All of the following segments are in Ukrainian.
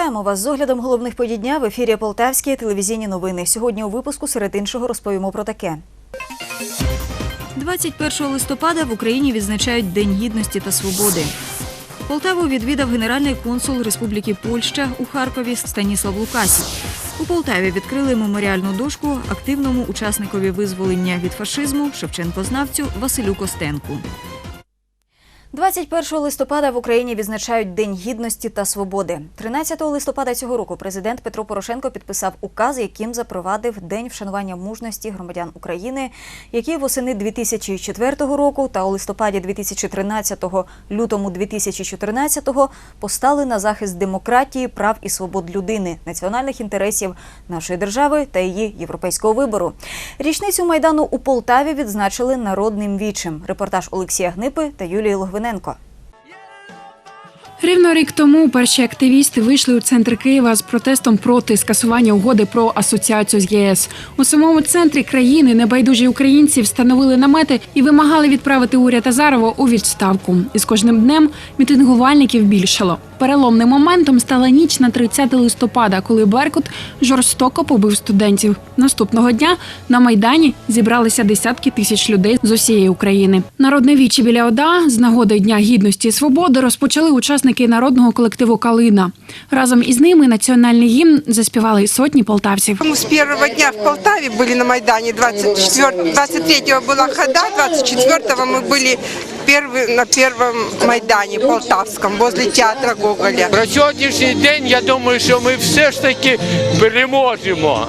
Вітаємо вас з оглядом головних подій дня в ефірі Полтавські телевізійні новини. Сьогодні у випуску серед іншого розповімо про таке. 21 листопада в Україні відзначають День гідності та свободи. Полтаву відвідав генеральний консул Республіки Польща у Харкові Станіслав Лукасів. У Полтаві відкрили меморіальну дошку активному учасникові визволення від фашизму Шевченкознавцю Василю Костенку. 21 листопада в Україні відзначають День гідності та свободи. 13 листопада цього року президент Петро Порошенко підписав указ, яким запровадив День вшанування мужності громадян України, які восени 2004 року та у листопаді 2013, лютому 2014 постали на захист демократії, прав і свобод людини, національних інтересів нашої держави та її європейського вибору. Річницю майдану у Полтаві відзначили народним вічем. Репортаж Олексія Гнипи та Юлії Логвиненко. Рівно рік тому перші активісти вийшли у центр Києва з протестом проти скасування угоди про асоціацію з ЄС. У самому центрі країни небайдужі українці встановили намети і вимагали відправити уряд Азарова у відставку. І з кожним днем мітингувальників більшало. Переломним моментом стала ніч на 30 листопада, коли Беркут жорстоко побив студентів. Наступного дня на майдані зібралися десятки тисяч людей з усієї України. Народне вічі біля ОДА з нагоди Дня гідності і свободи розпочали учасники народного колективу Калина. Разом із ними національний гімн заспівали й сотні полтавців. Мы с первого дня в Полтаве были на Майдане, 24, 23-го была хода, 24-го мы были первый, на первом Майдане Полтавском, возле театра Гоголя. Про сьогоднішній день я думаю, що ми все ж таки переможемо.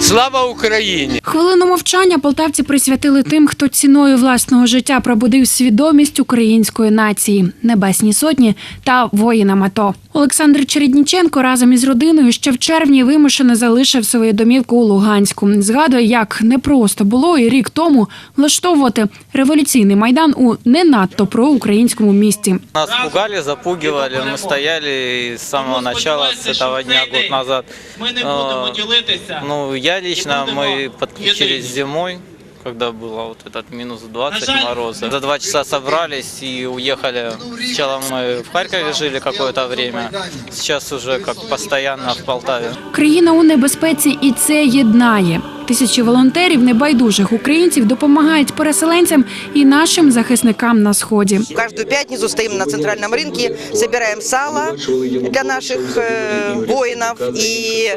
Слава Україні! Хвилину мовчання полтавці присвятили тим, хто ціною власного життя пробудив свідомість української нації, небесні сотні та воїнам АТО. Олександр Чередніченко разом із родиною ще в червні вимушено залишив свою домівку у Луганську. Згадує, як непросто було і рік тому влаштовувати революційний майдан у не надто проукраїнському місті. Нас пугали, запугивали, мы стояли с самого начала, с этого дня, год назад. Ми не будемо ділитися. Ну, я лично, будемо мы подключились єдині. зимой, когда было вот этот минус 20 На жаль, мороза. За два часа собрались и уехали. Сначала мы в Харькове жили какое-то время, сейчас уже как постоянно в Полтаве. Країна у небезпеці, і це єднає. Тисячі волонтерів небайдужих українців допомагають переселенцям і нашим захисникам на сході. Каждую пятницу стоим на центральном рынке, собираем сало для наших э, воинов. И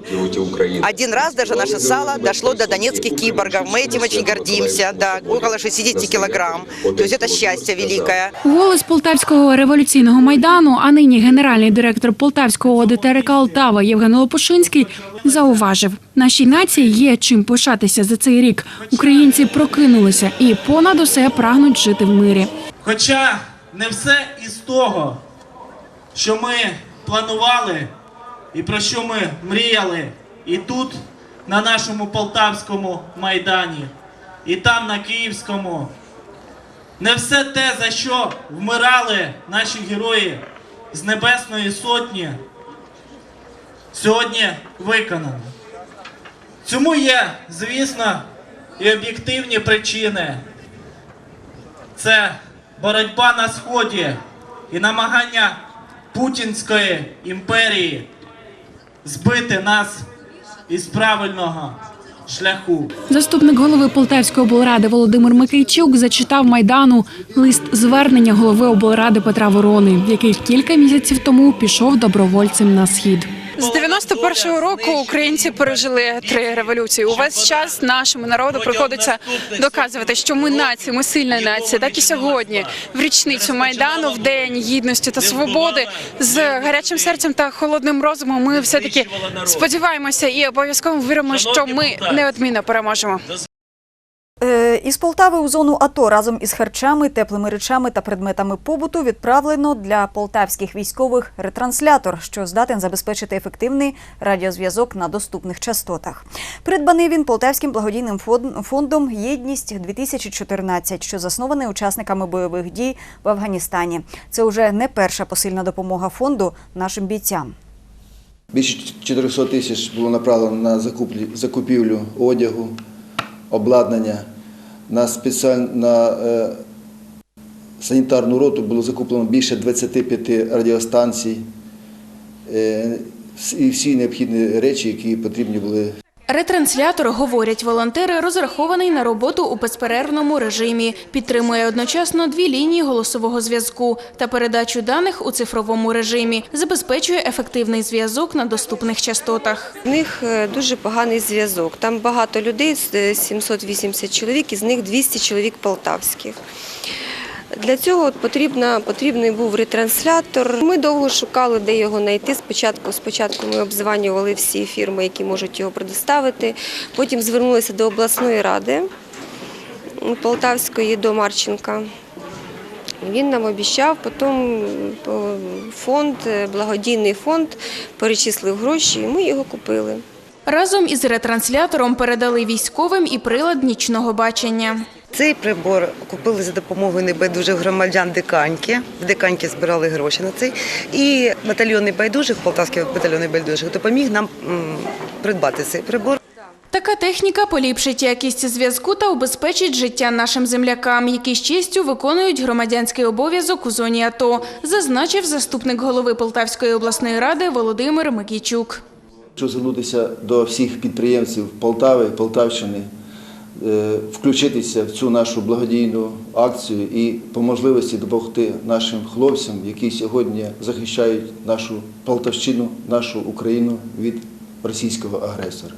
один раз даже наше сало дошло до донецких киборгов. Мы этим очень гордимся. Да, около 60 килограмм. То есть это счастье великое. Голос полтавського революційного майдану, а нині генеральний директор полтавського ОДТРК Алтава Євген Лопушинський зауважив: нашій нації є чим пишатися за цей рік. Українці прокинулися і понад усе прагнуть жити в мирі. Хоча не все із того, що ми планували і про що ми мріяли, і тут, на нашому полтавському майдані, і там на Київському. Не все те, за що вмирали наші герої з Небесної Сотні, сьогодні виконано. Цьому є, звісно, і об'єктивні причини. Це боротьба на сході і намагання Путінської імперії збити нас із правильного шляху. Заступник голови Полтавської облради Володимир Микейчук зачитав майдану лист звернення голови облради Петра Ворони, який кілька місяців тому пішов добровольцем на схід. З 91-го року українці пережили три революції. Увесь час нашому народу приходиться доказувати, що ми нація, ми сильна нація. Так і сьогодні, в річницю майдану, в день гідності та свободи, з гарячим серцем та холодним розумом. Ми все таки сподіваємося і обов'язково віримо, що ми неодмінно переможемо. Е, Із Полтави у зону АТО разом із харчами, теплими речами та предметами побуту відправлено для полтавських військових ретранслятор, що здатен забезпечити ефективний радіозв'язок на доступних частотах. Придбаний він полтавським благодійним фон- фондом Єдність 2014 що заснований учасниками бойових дій в Афганістані. Це вже не перша посильна допомога фонду нашим бійцям. Більше 400 тисяч було направлено на закупівлю одягу, обладнання. На, спеціаль... на е, санітарну роту було закуплено більше 25 радіостанцій. е, і всі необхідні речі, які потрібні були Ретранслятор, говорять волонтери, розрахований на роботу у безперервному режимі. Підтримує одночасно дві лінії голосового зв'язку та передачу даних у цифровому режимі. Забезпечує ефективний зв'язок на доступних частотах. В них е, дуже поганий зв'язок. Там багато людей, 780 чоловік, із них 200 чоловік полтавських. Для цього потрібна, потрібний був ретранслятор. Ми довго шукали, де його знайти. Спочатку, спочатку ми обзванювали всі фірми, які можуть його предоставити. Потім звернулися до обласної ради Полтавської, до Марченка. Він нам обіцяв, потім е, фонд, е, благодійний фонд перечислив гроші, і ми його купили. Разом із ретранслятором передали військовим і прилад нічного бачення. Цей прибор купили за допомогою небайдужих громадян Диканьки. В Диканьки збирали гроші на цей. І батальйон небайдужих, Полтавський батальйон небайдужих, допоміг нам придбати цей прибор. Така техніка поліпшить якість зв'язку та убезпечить життя нашим землякам, які з честю виконують громадянський обов'язок у зоні АТО, зазначив заступник голови Полтавської обласної ради Володимир Микійчук. Хочу звернутися до всіх підприємців Полтави, Полтавщини, включитися в цю нашу благодійну акцію і по можливості допомогти нашим хлопцям, які сьогодні захищають нашу Полтавщину, нашу Україну від російського агресора.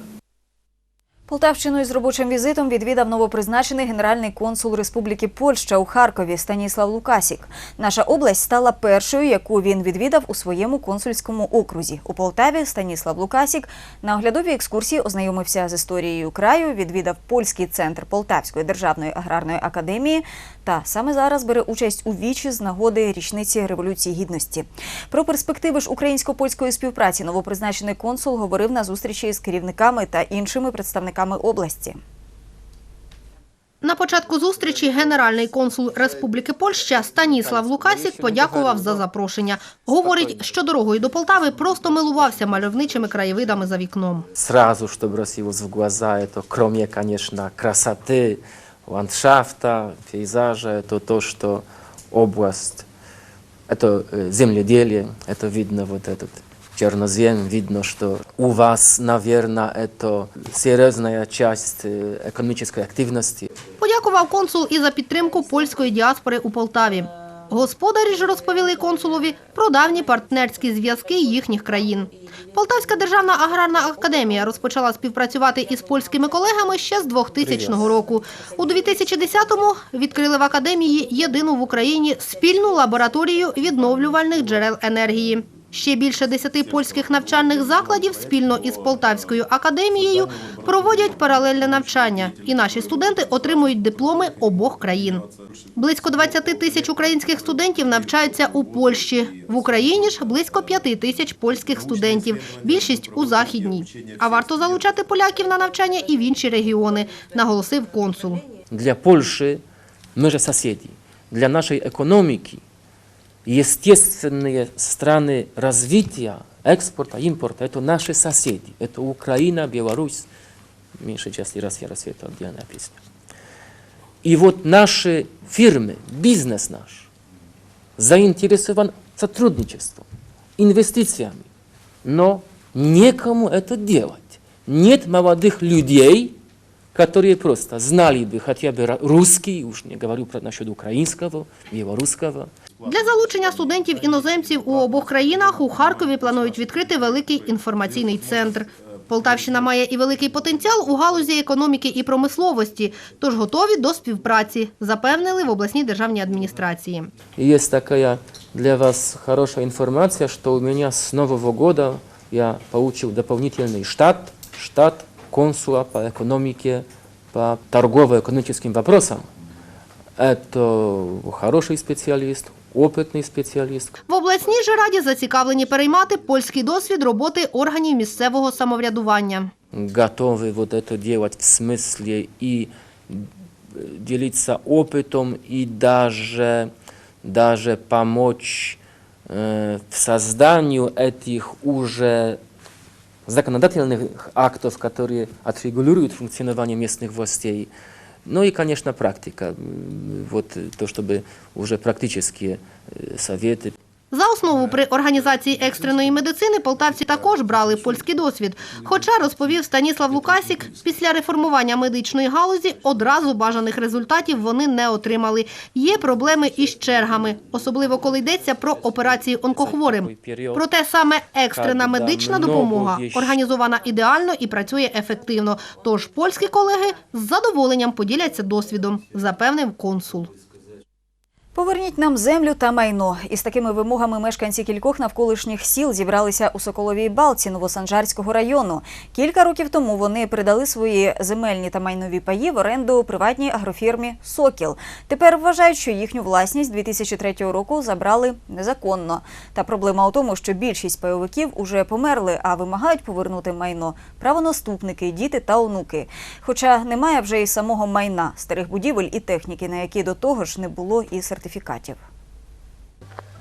Полтавщину із робочим візитом відвідав новопризначений генеральний консул Республіки Польща у Харкові Станіслав Лукасік. Наша область стала першою, яку він відвідав у своєму консульському окрузі. У Полтаві Станіслав Лукасік на оглядовій екскурсії ознайомився з історією краю, відвідав польський центр Полтавської державної аграрної академії та саме зараз бере участь у вічі з нагоди річниці Революції Гідності. Про перспективи ж українсько-польської співпраці новопризначений консул говорив на зустрічі з керівниками та іншими представниками області. На початку зустрічі генеральний консул Республіки Польща Станіслав Лукасік подякував за запрошення. Говорить, що дорогою до Полтави просто милувався мальовничими краєвидами за вікном. сразу, что бросилось в глаза, это кроме, конечно, красоты ландшафта, пейзажа, это то, что область, это э, земледелие, это видно вот этот чернозем, видно, что у вас, наверное, это серьезная часть э, экономической активности. Подякував консул і за підтримку польської діаспори у Полтаві. Господарі ж розповіли консулові про давні партнерські зв'язки їхніх країн. Полтавська державна аграрна академія розпочала співпрацювати із польськими колегами ще з 2000 року. У 2010-му відкрили в академії єдину в Україні спільну лабораторію відновлювальних джерел енергії. Ще більше десяти польських навчальних закладів спільно із Полтавською академією проводять паралельне навчання, і наші студенти отримують дипломи обох країн. Близько 20 тисяч українських студентів навчаються у Польщі. В Україні ж близько 5 тисяч польських студентів, більшість у західній. А варто залучати поляків на навчання і в інші регіони, наголосив консул. Для Польши мы же соседи. Для нашей экономики естественные страны развития, экспорта, импорта – это наши соседи. Это Украина, Беларусь, в меньшей части Россия, Россия – это отдельная песня. И вот наши фирмы, бизнес наш, заинтересован сотрудничеством, инвестициями, но некому это делать. Нет молодых людей, которые просто знали бы хотя бы русский, уж не говорю про насчет украинского, белорусского. Для залучення студентів-іноземців у обох країнах у Харкові планують відкрити великий інформаційний центр. Полтавщина має і великий потенціал у галузі економіки і промисловості, тож готові до співпраці, запевнили в обласній державній адміністрації. И есть такая для вас хорошая информация, что у меня с Нового года я получил дополнительный штат, штат консула по экономике, по торгово-экономическим вопросам. Это хороший специалист, опытный специалист, В обласній же раді зацікавлені переймати польський досвід роботи органів місцевого самоврядування. готовы вот это делать в смысле и э, делиться опытом и даже, даже помочь э, в созданию этих уже законодательных актов, которые отрегулируют функционирование местных властей. Ну и, конечно, практика. М, Вот э, то, чтобы уже практические э, советы За основу при організації екстреної медицини полтавці також брали польський досвід. Хоча, розповів Станіслав Лукасік, після реформування медичної галузі одразу бажаних результатів вони не отримали. Є проблеми із чергами, особливо коли йдеться про операції онкохворим. Проте саме екстрена медична допомога організована ідеально і працює ефективно. Тож польські колеги з задоволенням поділяться досвідом, запевнив консул. Поверніть нам землю та майно. Із такими вимогами мешканці кількох навколишніх сіл зібралися у Соколовій Балці Новосанжарського району. Кілька років тому вони передали свої земельні та майнові паї в оренду приватній агрофірмі Сокіл. Тепер вважають, що їхню власність 2003 року забрали незаконно. Та проблема у тому, що більшість пайовиків уже померли, а вимагають повернути майно правонаступники, діти та онуки. Хоча немає вже і самого майна, старих будівель і техніки, на які до того ж не було і сертифікатів.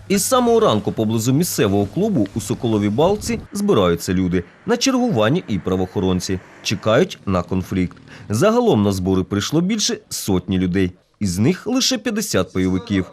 Із самого ранку поблизу місцевого клубу у Соколовій Балці збираються люди на чергуванні і правоохоронці. Чекають на конфлікт. Загалом на збори прийшло більше сотні людей. Із них лише 50 пайовиків.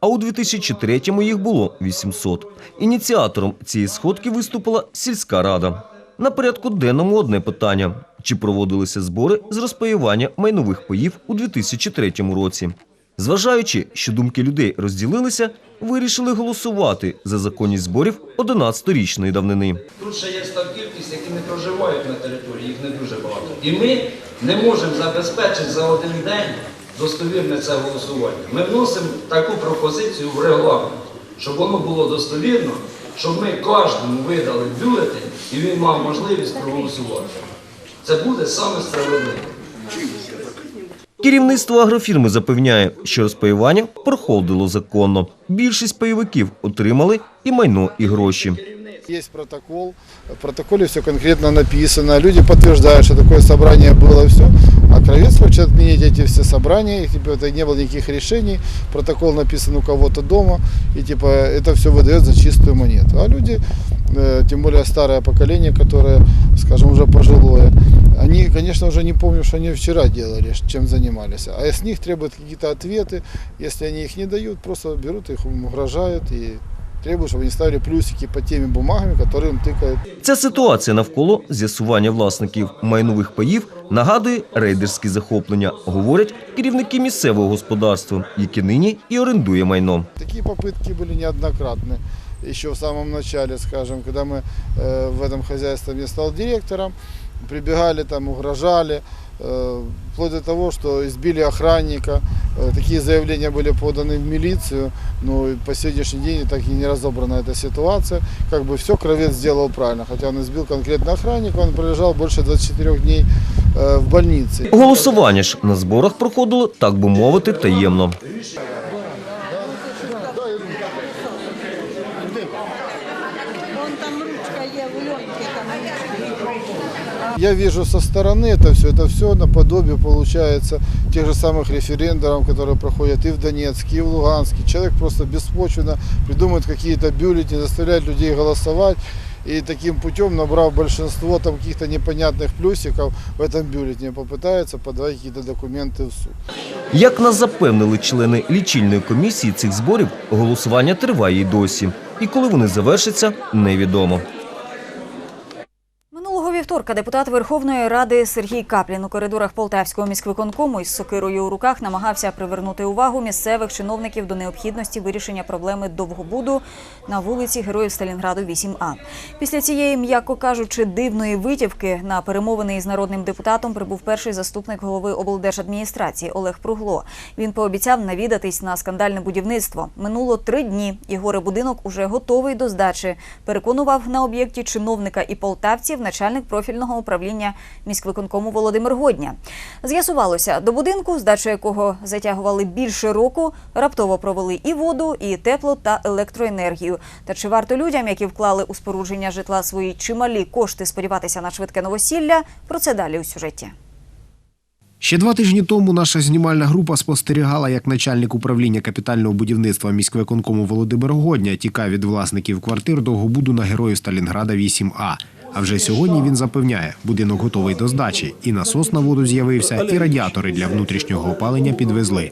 А у 2003-му їх було 800. Ініціатором цієї сходки виступила сільська рада. На порядку денному одне питання: чи проводилися збори з розпаювання майнових паїв у 2003 році? Зважаючи, що думки людей розділилися, вирішили голосувати за законність зборів 11-річної давнини. Тут ще є та кількість, які не проживають на території, їх не дуже багато. І ми не можемо забезпечити за один день достовірне це голосування. Ми вносимо таку пропозицію в регламент, щоб воно було достовірно, щоб ми кожному видали бюлетень і він мав можливість проголосувати. Це буде саме справедливо. Керівництво агрофірми запевняє, що розпаювання проходило законно. Більшість пайовиків отримали і майно, і гроші. Есть протокол, в протоколе все конкретно написано, люди подтверждают, что такое собрание было, все. А Кровец хочет отменить эти все собрания, и, типа, это не было никаких решений, протокол написан у кого-то дома, и типа это все выдает за чистую монету. А люди, э, тем более старое поколение, которое, скажем, уже пожилое, они, конечно, уже не помнят, что они вчера делали, чем занимались. А с них требуют какие-то ответы, если они их не дают, просто берут их, им угрожают и требуют, чтобы они ставили плюсики под теми бумагами, которые им тыкают. Ця ситуація навколо з'ясування власників майнових паїв нагадує рейдерські захоплення, говорять керівники місцевого господарства, яке нині і орендує майно. Такие попытки были неоднократны. Еще в самом начале, скажем, когда мы э, в этом хозяйстве я стал директором, прибегали там, угрожали, э, вплоть до того, что избили охранника. Э, такие заявления были поданы в милицию, но и по сегодняшний день так и не разобрана эта ситуация. Как бы все Кровец сделал правильно, хотя он избил конкретно охранника, он пролежал больше 24 дней э, в больнице. Голосування ж на зборах проходило, так би мовити, таємно. Я вижу со стороны это все, это все наподобие получается тех же самых референдумов, которые проходят и в Донецке, и в Луганске. Человек просто беспочвенно придумывает какие-то бюллетени, заставляет людей голосовать. И таким путем, набрав большинство там каких-то непонятных плюсиков в этом бюллетене, попытается подавать какие-то документы в суд. Як нас запевнили члени лічильної комісії цих зборів, голосування триває й досі. І коли вони завершаться, невідомо. Вівторка депутат Верховної Ради Сергій Каплін у коридорах Полтавського міськвиконкому із сокирою у руках намагався привернути увагу місцевих чиновників до необхідності вирішення проблеми довгобуду на вулиці Героїв Сталінграду 8А. Після цієї, м'яко кажучи, дивної витівки на перемовини із народним депутатом прибув перший заступник голови облдержадміністрації Олег Пругло. Він пообіцяв навідатись на скандальне будівництво. Минуло три дні, і горе будинок уже готовий до здачі. Переконував на об'єкті чиновника і полтавців начальник профільного управління міськвиконкому Володимир Годня. З'ясувалося, до будинку, здачу якого затягували більше року, раптово провели і воду, і тепло та електроенергію. Та чи варто людям, які вклали у спорудження житла свої чималі кошти, сподіватися на швидке новосілля? Про це далі у сюжеті. Ще два тижні тому наша знімальна група спостерігала, як начальник управління капітального будівництва міськвиконкому Володимир Годня тікав від власників квартир довгобуду на герою Сталінграда 8А. А вже сьогодні він запевняє, будинок готовий до здачі, і насос на воду з'явився, і радіатори для внутрішнього опалення підвезли.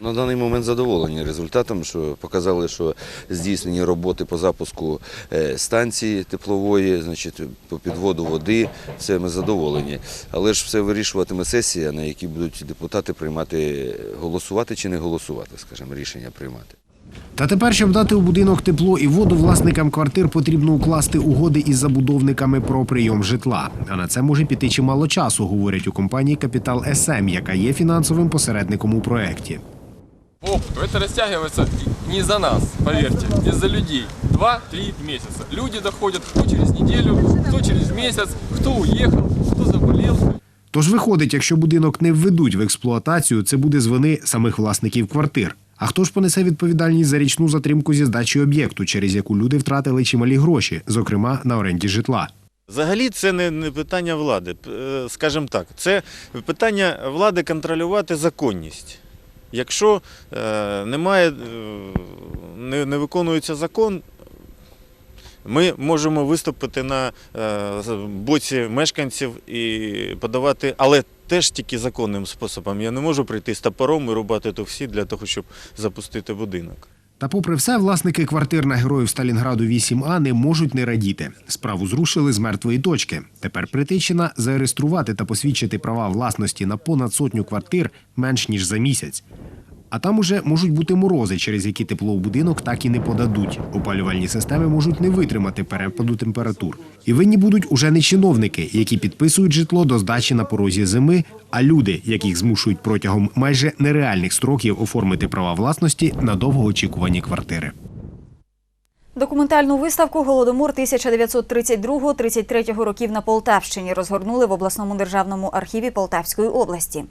На даний момент задоволені результатом, що показали, що здійснені роботи по запуску е, станції теплової, значить, по підводу води, все ми задоволені. Але ж все вирішуватиме сесія, на якій будуть депутати приймати, голосувати чи не голосувати, скажімо, рішення приймати. Та тепер, щоб дати у будинок тепло і воду, власникам квартир потрібно укласти угоди із забудовниками про прийом житла. А на це може піти чимало часу, говорять у компанії Капітал СМ, яка є фінансовим посередником у проєкті. Опыту это растягивается не за нас, поверьте, из-за людей. Два-три месяца. Люди доходят кто через неделю, кто через месяц, кто уехал, кто заболел. Тож виходить, якщо будинок не введуть в експлуатацію, це буде з вини самих власників квартир. А хто ж понесе відповідальність за річну затримку зі здачі об'єкту, через яку люди втратили чималі гроші, зокрема на оренді житла? Взагалі це не, питання влади, е, скажімо так, це питання влади контролювати законність. Якщо е, немає, е, не, виконується закон, ми можемо виступити на боці мешканців і подавати, але теж тільки законним способом. Я не можу прийти з топором і рубати то всі для того, щоб запустити будинок. Та, попри все, власники квартир на героїв Сталінграду 8А не можуть не радіти. Справу зрушили з мертвої точки. Тепер Притичина зареєструвати та посвідчити права власності на понад сотню квартир менш ніж за місяць. А там уже можуть бути морози, через які тепло в будинок так і не подадуть. Опалювальні системи можуть не витримати перепаду температур. І винні будуть уже не чиновники, які підписують житло до здачі на порозі зими, а люди, яких змушують протягом майже нереальних строків оформити права власності на довгоочікувані квартири. Документальну виставку Голодомор 1932-33 років на Полтавщині розгорнули в обласному державному архіві Полтавської області.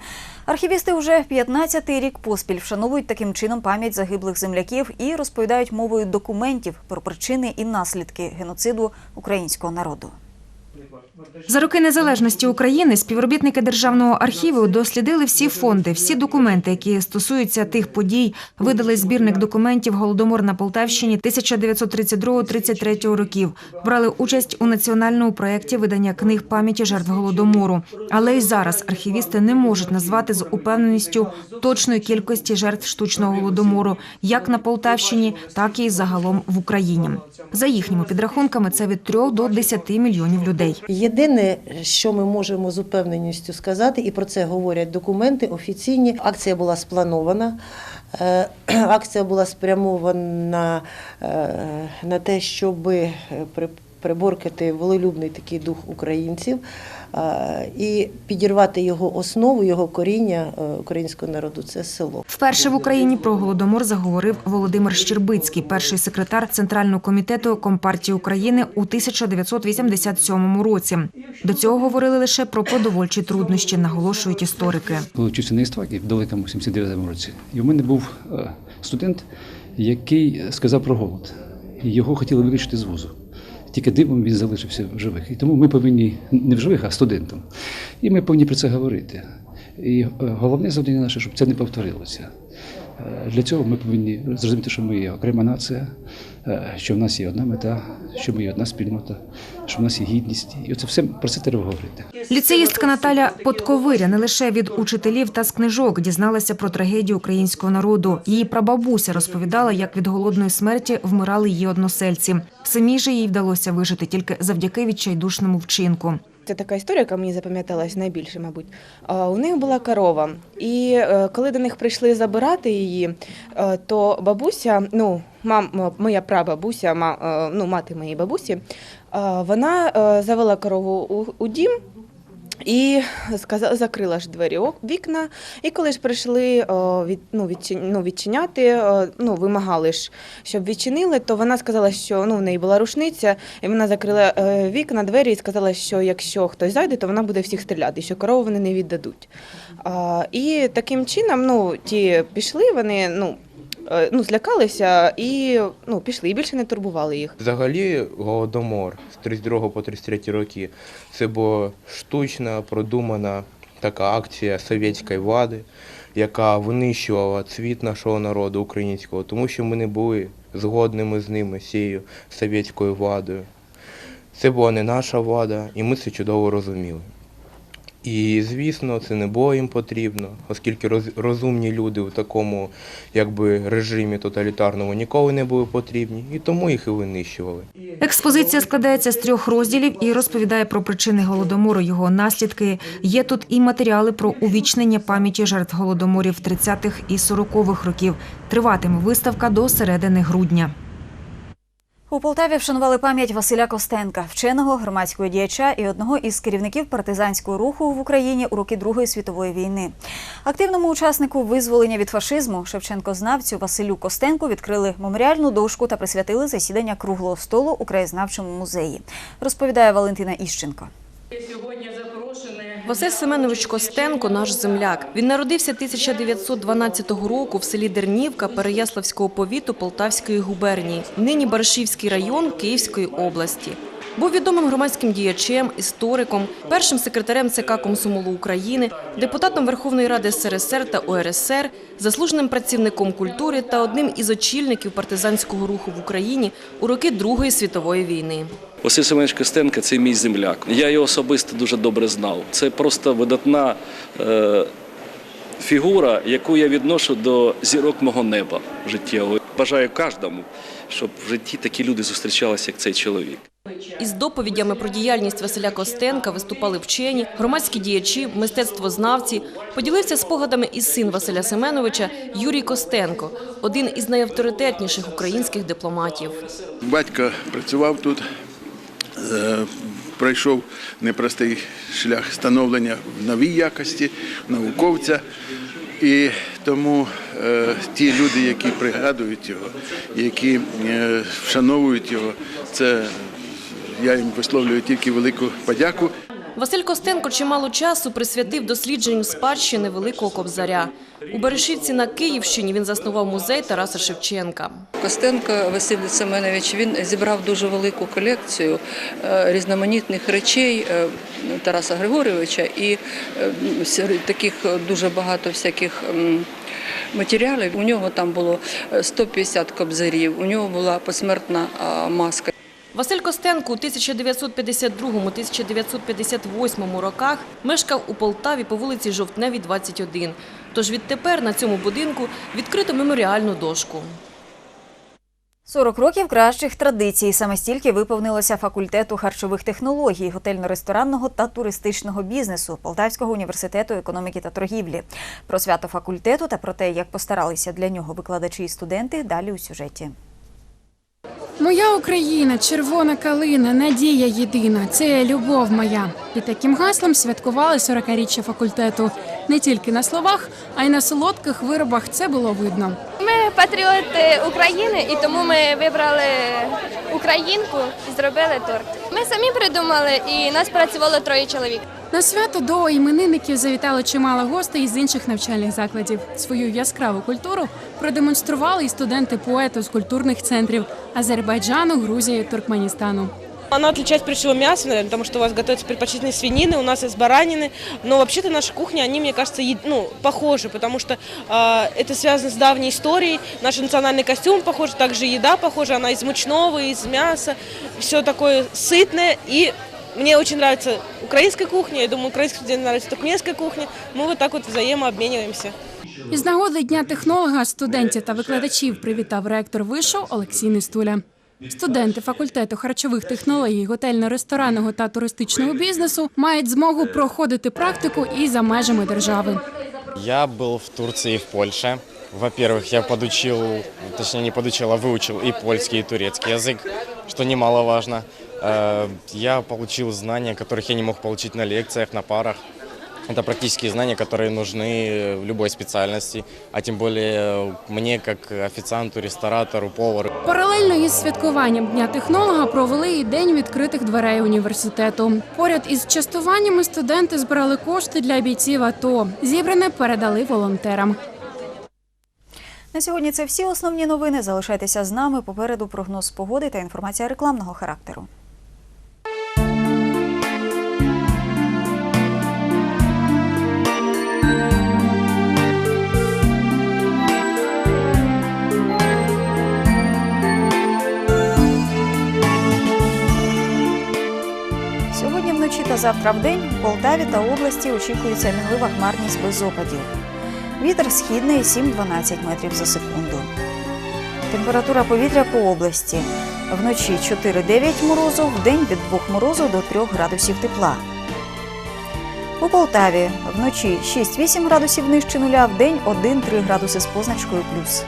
Архівісти вже 15-й рік поспіль вшановують таким чином пам'ять загиблих земляків і розповідають мовою документів про причини і наслідки геноциду українського народу. За роки незалежності України співробітники державного архіву дослідили всі фонди, всі документи, які стосуються тих подій, видали збірник документів Голодомор на Полтавщині 1932-33 років. Брали участь у національному проєкті видання книг пам'яті жертв голодомору. Але й зараз архівісти не можуть назвати з упевненістю точної кількості жертв штучного голодомору, як на Полтавщині, так і загалом в Україні. За їхніми підрахунками, це від 3 до 10 мільйонів людей. Єдине, що ми можемо з упевненістю сказати, і про це говорять документи офіційні. Акція була спланована. Е, Акція була спрямована е, на те, щоб при- приборкати волелюбний такий дух українців е, і підірвати його основу, його коріння е, українського народу це село. Вперше в Україні про голодомор заговорив Володимир Щербицький, перший секретар Центрального комітету Компартії України у 1987 році. До цього говорили лише про продовольчі труднощі, наголошують історики. Коли вчився на історії в далекому 79-му році, і в мене був е, студент, який сказав про голод. Його хотіли виключити з вузу. Тільки дивом він залишився в живих. І тому ми повинні не в живих, а студентам. І ми повинні про це говорити. І е, головне завдання наше, щоб це не повторилося. Е, Для цього ми повинні зрозуміти, що ми є окрема нація, що в нас є одна мета, що ми є одна спільнота, що в нас є гідність. І оце все про це треба говорити. Ліцеїстка Наталя Подковиря не лише від учителів та з книжок дізналася про трагедію українського народу. Її прабабуся розповідала, як від голодної смерті вмирали її односельці. Самій же їй вдалося вижити тільки завдяки відчайдушному вчинку. Це така історія, яка мені запам'яталась найбільше, мабуть. А, У них була корова, і е, коли до них прийшли забирати її, е, то бабуся, ну мам, моя прабабуся, ма, е, ну мати моєї бабусі, е, вона е, завела корову у, дім. І сказала, закрила ж двері вікна. І коли ж прийшли від, ну, відчиня, ну, відчиняти, ну, вимагали ж, щоб відчинили, то вона сказала, що ну, в неї була рушниця, і вона закрила вікна, двері і сказала, що якщо хтось зайде, то вона буде всіх стріляти, що корову вони не віддадуть. А, і таким чином ну, ті пішли, вони ну, ну, злякалися і ну, пішли, і більше не турбували їх. Взагалі, голодомор з 32 по 33 роки це була штучна, продумана така акція совєтської влади, яка винищувала цвіт нашого народу українського, тому що ми не були згодними з ними, з цією совєтською владою. Це була не наша влада, і ми це чудово розуміли. І звісно, це не було їм потрібно, оскільки роз- розумні люди в такому якби режимі тоталітарному ніколи не були потрібні, і тому їх і винищували. Експозиція складається з трьох розділів і розповідає про причини голодомору, його наслідки. Є тут і матеріали про увічнення пам'яті жертв голодоморів 30-х і 40-х років. Триватиме виставка до середини грудня. У Полтаві вшанували пам'ять Василя Костенка, вченого громадського діяча і одного із керівників партизанського руху в Україні у роки Другої світової війни. Активному учаснику визволення від фашизму Шевченко-знавцю Василю Костенку відкрили меморіальну дошку та присвятили засідання круглого столу у краєзнавчому музеї. Розповідає Валентина Іщенко. Василь Семенович Костенко – наш земляк. Він народився 1912 року в селі Дернівка Переяславського повіту Полтавської губернії, нині Баршівський район Київської області. Був відомим громадським діячем, істориком, першим секретарем ЦК Комсомолу України, депутатом Верховної Ради СРСР та УРСР, заслуженим працівником культури та одним із очільників партизанського руху в Україні у роки Другої світової війни. Василь Семенович Костенко – це мій земляк. Я його особисто дуже добре знав. Це просто видатна е, фігура, яку я відношу до зірок мого неба життєвого. Бажаю кожному, щоб в житті такі люди зустрічалися, як цей чоловік. Із доповідями про діяльність Василя Костенка виступали вчені, громадські діячі, мистецтвознавці. Поділився спогадами і син Василя Семеновича Юрій Костенко, один із найавторитетніших українських дипломатів. Батько працював тут, пройшов непростий шлях становлення в новій якості науковця. І тому е, ті люди, які пригадують його, які е, вшановують його, це я їм висловлюю тільки велику подяку. Василь Костенко чимало часу присвятив дослідженню спадщини Великого Кобзаря. У Берешівці на Київщині він заснував музей Тараса Шевченка. Костенко Василь Семенович він зібрав дуже велику колекцію е, різноманітних речей е, Тараса Григорьовича і е, таких дуже багато всяких. Матеріалів у нього там було е, 150 кобзарів, у нього була посмертна маска. Василь Костенко у 1952-1958 роках мешкав у Полтаві по вулиці Жовтневій, 21. Тож відтепер на цьому будинку відкрито меморіальну дошку. 40 років кращих традицій. Саме стільки виповнилося факультету харчових технологій, готельно-ресторанного та туристичного бізнесу Полтавського університету економіки та торгівлі. Про свято факультету та про те, як постаралися для нього викладачі і студенти, далі у сюжеті. Моя Україна, червона калина, надія єдина. Це любов моя. Під таким гаслом святкували 40-річчя факультету. Не тільки на словах, а й на солодких виробах це було видно. Ми патріоти України, і тому ми вибрали українку і зробили торт. Ми самі придумали, і нас працювало троє чоловік. На свято до іменинників завітало чимало гостей із інших навчальних закладів. Свою яскраву культуру продемонстрували і студенти поету з культурних центрів Азербайджану, Грузії, Туркменістану. Она отличается прежде всего мясом, наверное, потому что у вас готовится предпочтительно свинины, у нас из баранины. Но вообще-то наша кухня, они, мне кажется, е- ну, похожи, потому что э, это связано с давней историей. Наш национальный костюм похож, также еда похожа, она из мучного, из мяса. Все такое сытное и мне очень нравится украинская кухня, я думаю, украинским студентам нравится туркменская кухня. Мы вот так вот взаимообмениваемся. Із нагоди Дня технолога студентів та викладачів привітав ректор вишу Олексій Нестуля. Студенти факультету харчових технологій, готельно-ресторанного та туристичного бізнесу мають змогу проходити практику і за межами держави. Я был в Турции и в Польше. Во-первых, я подучил, точнее не подучил, а выучил и польский, и турецкий язык, что немаловажно. Э, Я получил знания, которых я не мог получить на лекциях, на парах. Это практические знания, которые нужны в любой специальности, а тем более мне, как официанту, ресторатору, повару. Паралельно із святкуванням Дня технолога провели і день відкритих дверей університету. Поряд із частуваннями студенти збирали кошти для бійців АТО. Зібране передали волонтерам. На сьогодні це всі основні новини. Залишайтеся з нами. Попереду прогноз погоди та інформація рекламного характеру. Завтра вдень у Полтаві та області очікується мінлива хмарність без опадів. Вітер східний 7-12 метрів за секунду. Температура повітря по області. Вночі 4-9 морозу, вдень від 2 морозу до 3 градусів тепла. У Полтаві вночі 6-8 градусів нижче нуля, вдень 1-3 градуси з позначкою плюс.